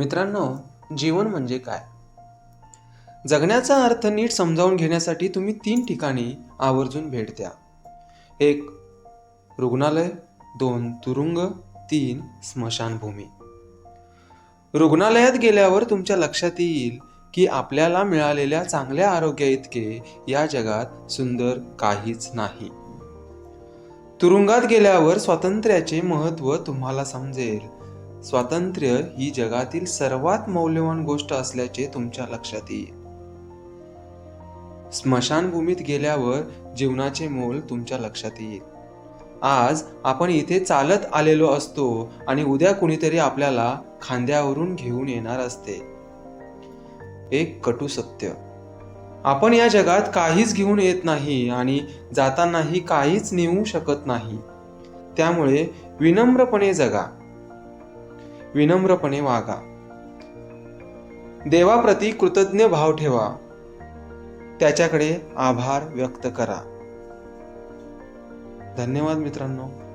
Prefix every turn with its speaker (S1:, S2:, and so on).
S1: मित्रांनो जीवन म्हणजे काय? जगण्याचा अर्थ नीट समजावून घेण्यासाठी तुम्ही तीन ठिकाणी आवर्जून भेट द्या. एक रुग्णालय दोन तुरुंग तीन स्मशानभूमी. रुग्णालयात गेल्यावर तुमच्या लक्षात येईल की आपल्याला मिळालेल्या चांगल्या आरोग्या इतके या जगात सुंदर काहीच नाही. तुरुंगात गेल्यावर स्वातंत्र्याचे महत्त्व तुम्हाला समजेल. स्वातंत्र्य ही जगातील सर्वात मौल्यवान गोष्ट असल्याचे तुमच्या लक्षात येईल. स्मशानभूमीत गेल्यावर जीवनाचे मोल तुमच्या लक्षात येईल. आज आपण इथे चालत आलेलो असतो आणि उद्या कुणीतरी आपल्याला खांद्यावरून घेऊन येणार असते. एक कटू सत्य. आपण या जगात काहीच घेऊन येत नाही आणि जातानाही काहीच नेऊ शकत नाही. त्यामुळे विनम्रपणे जगा. विनम्रपणे वागा. देवाप्रती कृतज्ञ भाव ठेवा. त्याच्याकडे आभार व्यक्त करा. धन्यवाद मित्रांनो.